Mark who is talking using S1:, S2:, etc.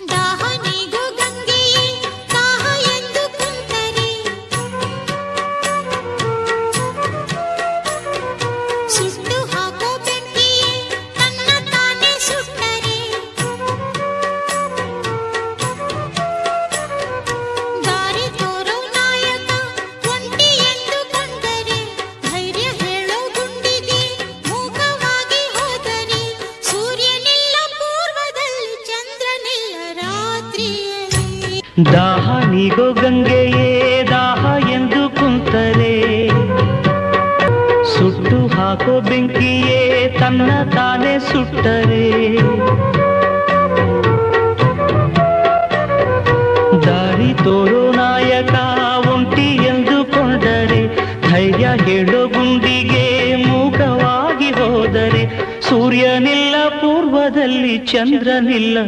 S1: ದಾಹನಿಗೂ
S2: ದಾಹ ನೀಗೋ ಗಂಗೆಯೇ, ದಾಹ ಎಂದು ಕುಂತರೆ ಸುಟ್ಟು ಹಾಕೋ ಬೆಂಕಿಯೇ, ತನ್ನ ತಾನೇ ಸುಟ್ಟರೆ. ದಾರಿ ತೋರೋ ನಾಯಕ, ಒಂಟಿ ಎಂದುಕೊಂಡರೆ ಧೈರ್ಯ ಹೇಳೋ ಗುಂಡಿಗೆ ಮೂಕವಾಗಿ ಹೋದರೆ. ಸೂರ್ಯನಿಲ್ಲ, ಪೂರ್ವದಲ್ಲಿ ಚಂದ್ರನಿಲ್ಲ.